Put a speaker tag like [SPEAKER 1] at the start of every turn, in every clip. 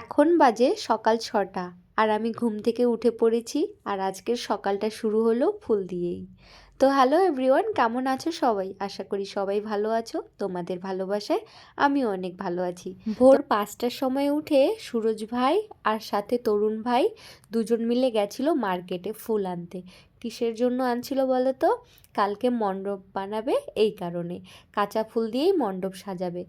[SPEAKER 1] এখন বাজে সকাল ছটা আর আমি ঘুম থেকে উঠে পড়েছি আর আজকের সকালটা শুরু হলো ফুল দিয়েই। তো হ্যালো এভরিওয়ান, কেমন আছো সবাই? আশা করি সবাই ভালো আছো, তোমাদের ভালোবাসায় আমিও অনেক ভালো আছি। ভোর পাঁচটার সময় উঠে সুরজ ভাই আর সাথে তরুণ ভাই দুজন মিলে গেছিল মার্কেটে ফুল আনতে। কিসের জন্য আনছিল বলো তো কালকে মণ্ডপ বানাবে এই কারণে। কাঁচা ফুল দিয়েই মণ্ডপ সাজাবে।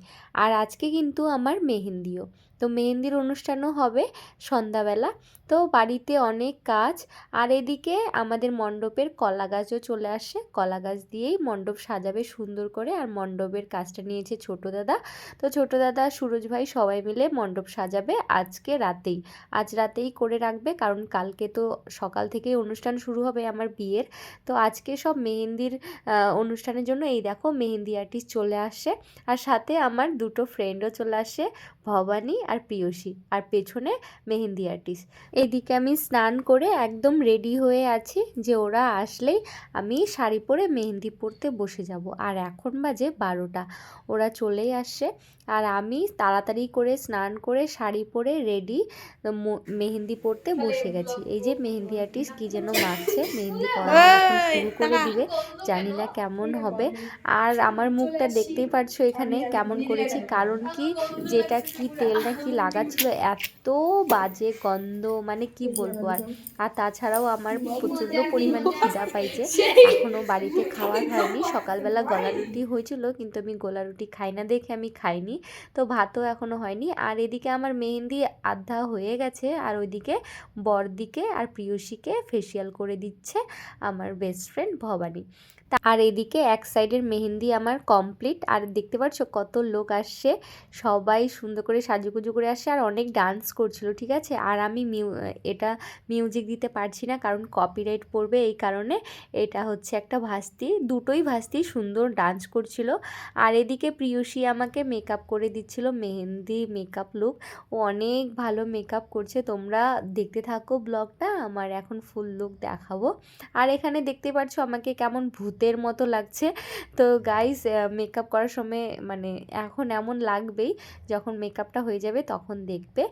[SPEAKER 1] আর আজকে কিন্তু আমার মেহেন্দিও। তো মেহেন্দির অনুষ্ঠানও হবে সন্ধ্যাবেলা। তো বাড়িতে অনেক কাজ। আর এদিকে আমাদের মণ্ডপের কলা গাছও চলে আসে। কলা গাছ দিয়েই মণ্ডপ সাজাবে সুন্দর করে। আর মণ্ডপের কাজটা নিয়েছে ছোট দাদা। তো ছোট দাদা, সুরজ ভাই সবাই মিলে মণ্ডপ সাজাবে আজকে রাতেই। আজ রাতেই করে রাখবে। কারণ কালকে তো সকাল থেকেই অনুষ্ঠান শুরু হবে আমার বিয়ের। তো আজকে সব মেহেন্দির অনুষ্ঠানের জন্য এই দেখো মেহেন্দি আর্টিস্ট চলে আসে। আর সাথে আমার দুটো ফ্রেন্ডও চলে আসে, ভবানী আর পিয়সী আর পেছনে মেহেন্দি আর্টিস্ট এদিকে আমি স্নান করে একদম রেডি হয়ে আছি যে ওরা আসলেই আমি শাড়ি পরে মেহেন্দি পরতে বসে যাব। আর এখন বাজে বারোটা। ওরা চলেই আসছে। আর আমি তাড়াতাড়ি করে স্নান করে শাড়ি পরে রেডি মেহেন্দি পরতে বসে গেছি। এই যে মেহেন্দি আর্টিস্ট কি যেন মাখছে মেহেন্দি পরা শুরু করে দিবে। জানি না কেমন হবে। আর আমার মুখটা দেখতেই পারছ এখানে কেমন করেছি। কারণ কি যেটা কি তেল না কি লাগাচ্ছিল? এত বাজে গন্ধ মানে কি বলব আর। আর তাছাড়াও আমার প্রচণ্ড পরিমাণে খিদা পাইছে। এখনও বাড়িতে খাওয়া হয়নি। সকালবেলা গলা রুটি হয়েছিল, কিন্তু আমি গোলা রুটি খাই না দেখে আমি খাইনি। তো ভাতও এখনও হয়নি। আর এদিকে আমার মেহেন্দি আধা হয়ে গেছে, আর ওইদিকে বরদিকে আর প্রিয়সীকে ফেসিয়াল করে দিচ্ছে আমার বেস্ট ফ্রেন্ড ভবানী। আর এদিকে এক সাইডের মেহেন্দি আমার কমপ্লিট আর দেখতে পাচ্ছ কত লোক আসছে। সবাই সুন্দর করে সাজুগুজু করে আসছে, আর অনেক ডান্স করছিল, ঠিক আছে? আর আমি মিউ, এটা মিউজিক দিতে পারছি না, কারণ কপিরাইট পড়বে এই কারণে। এটা হচ্ছে একটা ভাস্তি, দুটোই ভাস্তি সুন্দর ডান্স করছিল। আর এদিকে প্রিয়সী আমাকে মেকআপ করে দিচ্ছিল, মেহেন্দি মেকআপ লুক ও অনেক ভালো মেকআপ করছে, তোমরা দেখতে থাকো ব্লগটা আমার এখন ফুল লুক দেখাবো। আর এখানে দেখতে পাচ্ছ আমাকে কেমন ভূতের মতো লাগছে। তো গাইস মেকআপ করার সময় মানে এখন এমন লাগবেই, যখন মেকআপটা হয়ে যাবে তখন দেখবে।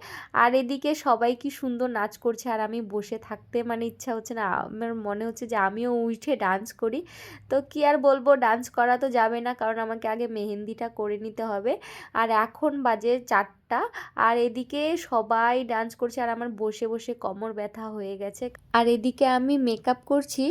[SPEAKER 1] আর এদিকে সবাই কি সুন্দর নাচ করছে আর আমি বসে থাকতে মানে ইচ্ছা হচ্ছে না, আমার মনে হচ্ছে যে আমিও উঠে ডান্স করি। তো কি আর বলব ডান্স করা তো যাবে না, কারণ আমাকে আগে মেহেন্দিটা করে নিতে হবে। আর এখন বাজে চারটা, আর এদিকে সবাই ডান্স করছে আর আমার বসে বসে কোমর ব্যথা হয়ে গেছে। আর এদিকে আমি মেকআপ করছি,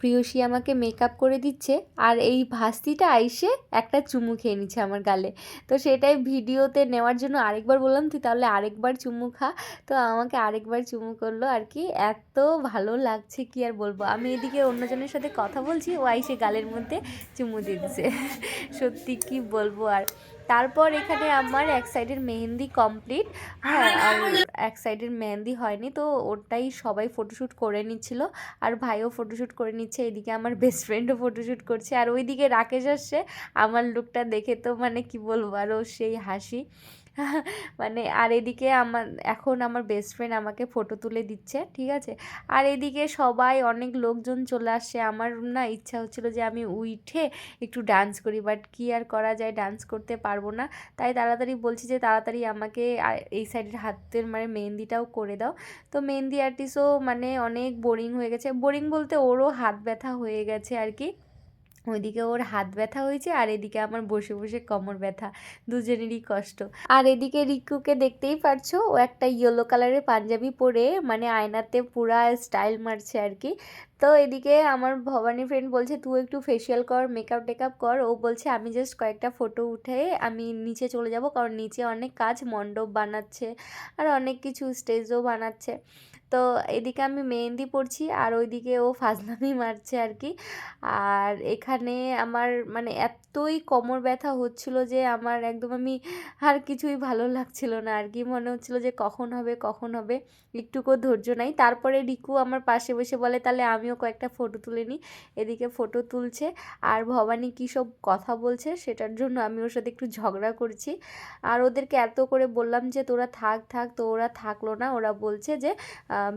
[SPEAKER 1] প্রিয়সী আমাকে মেকআপ করে দিচ্ছে। আর এই ভাস্তিটা আইসে একটা চুমু খেয়ে নিচ্ছে আমার গালে। তো সেটাই ভিডিওতে নেওয়ার জন্য আরেকবার বললাম, তুই তাহলে আরেকবার চুমু খা। তো আমাকে আরেকবার চুমু করল আর কি। এত ভালো লাগছে কি আর বলব? আমি এদিকে অন্যজনের সাথে কথা বলছি, ও আইসে গালের মধ্যে চুমু দিচ্ছে সত্যি কি বলব আর? তারপর এখানে আমার এক সাইডের মেহেন্দি কমপ্লিট হ্যাঁ এক সাইডের মেহেন্দি হয়নি, তো ওটাই সবাই ফটোশ্যুট করে নিচ্ছিল। আর ভাইও ফটোশ্যুট করে নিচ্ছে, এদিকে আমার বেস্ট ফ্রেন্ডও ফটোশ্যুট করছে। আর ওইদিকে রাকেশ আসছে, আমার লুকটা দেখে তো মানে কি বলব আরও সেই হাসি। মানে আর এদিকে আমার, এখন আমার বেস্ট ফ্রেন্ড আমাকে ফটো তুলে দিচ্ছে, ঠিক আছে? আর এদিকে সবাই অনেক লোকজন চলে আসছে আমার না ইচ্ছা হচ্ছিল যে আমি উঠে একটু ডান্স করি বাট কি আর করা যায়? ডান্স করতে পারব না। তাই তাড়াতাড়ি বলছি যে তাড়াতাড়ি আমাকে এই সাইডের হাতের মানে মেহেন্দিটাও করে দাও। তো মেহেন্দি আর্টিস্টও মানে অনেক বোরিং হয়ে গেছে। বোরিং বলতে ওরও হাত ব্যথা হয়ে গেছে আর কি। ওইদিকে ওর হাত ব্যথা হয়েছে আর এদিকে আমার বসে বসে কোমর ব্যথা। দুজনেরই কষ্ট। আর এদিকে রিকুকে দেখতেই পারছ, ও একটা ইয়েলো কালারের পাঞ্জাবি পরে মানে আয়নাতে পুরা স্টাইল মারছে আর কি। তো এদিকে আমার ভবানী ফ্রেন্ড বলছে, তুই একটু ফেসিয়াল কর মেকআপ টেকআপ কর। ও বলছে, আমি জাস্ট কয়েকটা ফটো উঠে আমি নিচে চলে যাব, কারণ নিচে অনেক কাজ, মণ্ডপ বানাচ্ছে আর অনেক কিছু স্টেজও বানাচ্ছে। তো এদিকে আমি মেহেন্দি পড়ছি আর ওইদিকে ও ফাজলামি মারছে আর কি আর এখানে আমার মানে এতই কোমর ব্যথা হচ্ছিল যে আমার একদম আমি আর কিছুই ভালো লাগছিল না আর কি মনে হচ্ছিল যে কখন হবে কখন হবে একটুকু ধৈর্য নাই। তারপরে রিকু আমার পাশে বসে বলে, তাহলে আমিও কয়েকটা ফটো তুলে নিই। এদিকে ফটো তুলছে আর ভবানী কী সব কথা বলছে সেটার জন্য আমি ওর সাথে একটু ঝগড়া করছি। আর ওদেরকে এত করে বললাম যে, তোরা থাক থাক। তো ওরা থাকল না। ওরা বলছে যে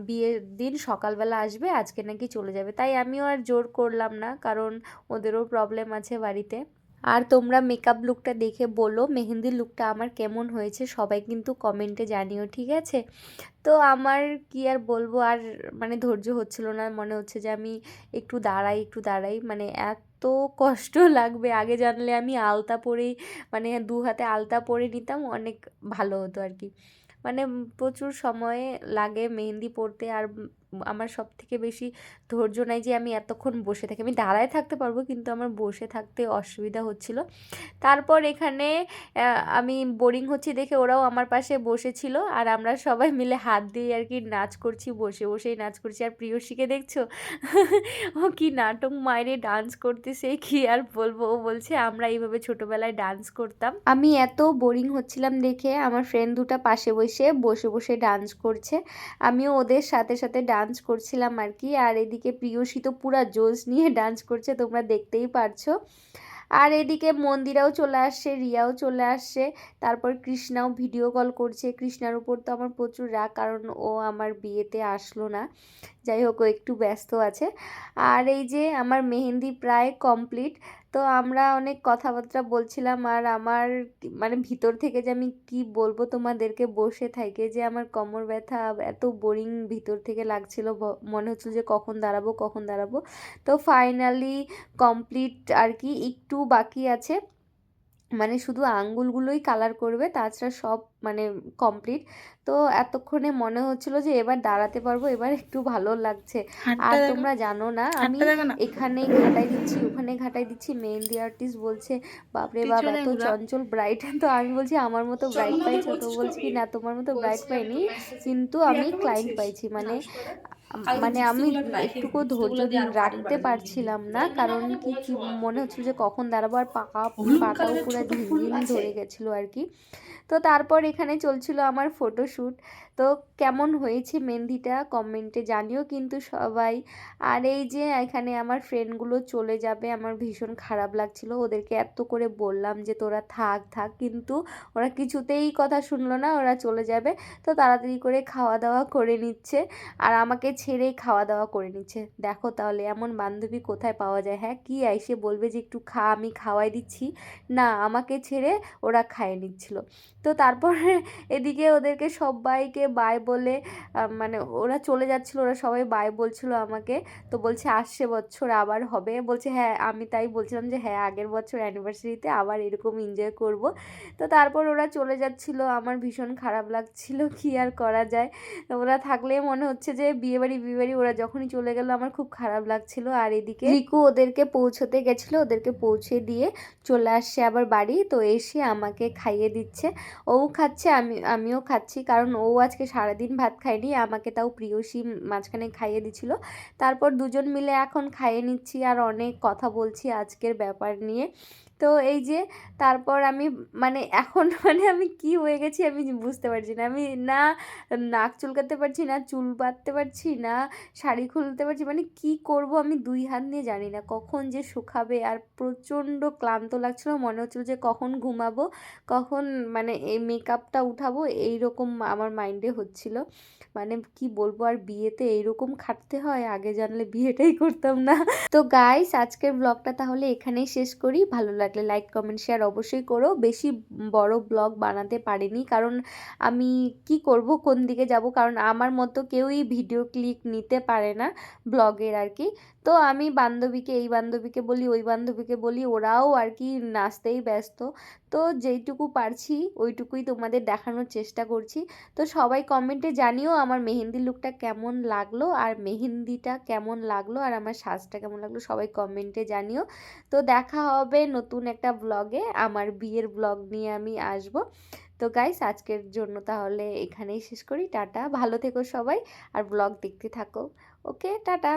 [SPEAKER 1] বিয়ের দিন সকালবেলা আসবে, আজকে নাকি চলে যাবে। তাই আমিও আর জোর করলাম না, কারণ ওদেরও প্রবলেম আছে বাড়িতে। আর তোমরা মেকআপ লুকটা দেখে বলো, মেহেন্দির লুকটা আমার কেমন হয়েছে, সবাই কিন্তু কমেন্টে জানিও, ঠিক আছে? তো আমার কি আর বলব, আর মানে ধৈর্য হচ্ছিল না, মনে হচ্ছে যে আমি একটু দাঁড়াই একটু দাঁড়াই মানে এত কষ্ট লাগবে। আগে জানলে আমি আলতা পরেই মানে দু হাতে আলতা পরে নিতাম, অনেক ভালো হতো আর কি। মানে প্রচুর সময় লাগে মেহেন্দি পড়তে আর আমার সব থেকে বেশি ধৈর্য নাই যে আমি এতক্ষণ বসে থাকি। আমি দাঁড়ায় থাকতে পারব, কিন্তু আমার বসে থাকতে অসুবিধা হচ্ছিল। তারপর এখানে আমি বোরিং হচ্ছি দেখে ওরাও আমার পাশে বসেছিল আর আমরা সবাই মিলে হাত দিয়ে আর কি নাচ করছি, বসে বসেই নাচ করছি। আর প্রিয়সীকে দেখছ? ও কি নাটক মায়েরে ডান্স করতেছে, কি আর বলব? ও বলছে, আমরা এইভাবে ছোটোবেলায় ডান্স করতাম। আমি এত বোরিং হচ্ছিলাম দেখে, আমার ফ্রেন্ড দুটা পাশে বসে বসে বসে ডান্স করছে। আমিও ওদের সাথে সাথে ডান্স করছিলাম আর কি। আর এদিকে প্রিয়সী তো পুরা জোশ নিয়ে ডান্স করছে, তোমরা দেখতেই পারছ। আর এদিকে মন্দিরাও চলে আসছে, রিয়াও চলে আসছে। তারপর কৃষ্ণাও ভিডিও কল করছে। কৃষ্ণার উপর তো আমার প্রচুর রাগ, কারণ ও আমার বিয়েতে আসলো না। যাই হোক, ও একটু ব্যস্ত আছে। আর এই যে আমার মেহেন্দি প্রায় কমপ্লিট তো আমরা অনেক কথাবার্তা বলছিলাম আর আমার মানে ভিতর থেকে যে আমি কি বলব তোমাদেরকে বসে থাকে যে আমার কোমর ব্যথা এত বোরিং ভিতর থেকে লাগছিল মনে হচ্ছিল যে কখন দাঁড়াবো কখন দাঁড়াবো। তো ফাইনালি কমপ্লিট আর কি একটু বাকি আছে। মানে শুধু আঙ্গুলগুলোই কালার করবে, তাছাড়া সব মানে কমপ্লিট তো এতক্ষণে মনে হচ্ছিল যে এবার দাঁড়াতে পারব এবার একটু ভালো লাগছে। আর তোমরা জানো না আমি এখানে ঘাটাই দিচ্ছি ওখানে ঘাটাই দিচ্ছি। মেহেন্দি আর্টিস্ট বলছে বাপরে বাপ এত চঞ্চল ব্রাইট তো আমি বলছি আমার মতো ব্রাইট পাইছো তো বলছি কি না তোমার মতো ব্রাইট পাইনি। কিন্তু আমি ক্লায়েন্ট পাইছি মানে মানে আমি একটুকু ধৈর্য রাখতে পারছিলাম না কারণ কি কি মনে হচ্ছিল যে কখন দাঁড়াবো আর পাকা পাটাও পুরো ঝিমঝিম ধরে গেছিল আর কি। তো তারপর এখানে চলছিল আমার ফটোশ্যুট তো কেমন হয়েছে মেহেন্দিটা? কমেন্টে জানিও কিন্তু সবাই। আর এই যে এখানে আমার ফ্রেন্ডগুলো চলে যাবে, আমার ভীষণ খারাপ লাগছিল। ওদেরকে এত করে বললাম যে, তোরা থাক থাক। কিন্তু ওরা কিছুতেই কথা শুনলো না, ওরা চলে যাবে। তো তাড়াতাড়ি করে খাওয়া দাওয়া করে নিচ্ছে। আর আমাকে ছেড়েই খাওয়া দাওয়া করে নিচ্ছে। দেখো তাহলে এমন বান্ধবী কোথায় পাওয়া যায়? হ্যাঁ কি আইসে বলবে যে, একটু খা, আমি খাওয়াই দিচ্ছি। না, আমাকে ছেড়ে ওরা খাইয়ে নিচ্ছিল। তো তারপর এদিকে ওদেরকে সবাইকে বাই বলে মানে ওরা চলে যাচ্ছিল, ওরা সবাই বাই বলছিল আমাকে, তো বলছে আসছে বছর, আবার হবে। বলছে হ্যাঁ আমি তাই বলছিলাম যে হ্যাঁ আগের বছর অ্যানিভার্সারিতে আবার এরকম এনজয় করব। তো তারপর ওরা চলে যাচ্ছিল, আমার ভীষণ খারাপ লাগছিল, কি আর করা যায়? ওরা থাকলে মনে হচ্ছে যে বিয়েবাড়ি বিয়েবাড়ি, ওরা যখনই চলে গেল আমার খুব খারাপ লাগছিল। আর এদিকে রিকু ওদেরকে পৌঁছতে গেছিল, ওদেরকে পৌঁছে দিয়ে চলে আসছে আবার বাড়ি। তো এসে আমাকে খাইয়ে দিচ্ছে। ও খাচ্ছে, আমি, আমিও খাচ্ছি, কারণ ও আজকে সারাদিন ভাত খাইনি, আমাকে তাও প্রিয়সী মাঝখানে খাইয়ে দিছিল। তারপর দুজন মিলে এখন খাইয়ে নিচ্ছি আর অনেক কথা বলছি আজকের ব্যাপার নিয়ে। তো এই যে তারপর আমি মানে এখন মানে আমি কি হয়ে গেছি আমি বুঝতে পারছি না। আমি না নাক চুলকাতে পারছি, না চুল বাঁধতে পারছি, না শাড়ি খুলতে পারছি মানে কি করব আমি দুই হাত নিয়ে জানি না। কখন যে শুকাবে আর প্রচণ্ড ক্লান্ত লাগছিল, মনে হচ্ছিল যে কখন ঘুমাবো, কখন মানে এই মেকআপটা উঠাবো, এইরকম আমার মাইন্ডে হচ্ছিল। মানে কি বলব আর বিয়েতে এইরকম খাটতে হয়, আগে জানলে বিয়েটাই করতাম না। তো গাইস আজকের ব্লগটা তাহলে এখানেই শেষ করি। ভালো লাগলে লাইক কমেন্ট শেয়ার অবশ্যই করো। বেশি বড় ব্লগ বানাতে পারিনি, কারণ আমি কি করব, কোন দিকে যাব? কারণ আমার মতো কেউই ভিডিও ক্লিক নিতে পারে না ব্লগের আর কি। তো আমি বান্ধবীকে, এই বান্ধবীকে বলি, ওই বান্ধবীকে বলি, ওরাও আর কি নাচতেই ব্যস্ত। তো যেইটুকু পারছি, ওইটুকুই তোমাদের দেখানোর চেষ্টা করছি। তো সবাই কমেন্টে জানিও আমার মেহেন্দি লুকটা কেমন লাগল, আর মেহেন্দিটা কেমন লাগল, আর আমার সাজটা কেমন লাগল, সবাই কমেন্টে জানিও। তো দেখা হবে নতুন একটা ব্লগে, আমার বিয়ের ব্লগ নিয়ে আমি আসব। তো গাইস আজকের জন্য তাহলে এখানেই শেষ করি, টাটা। ভালো থেকো সবাই, আর ব্লগ দেখতে থাকো। Okay, tata.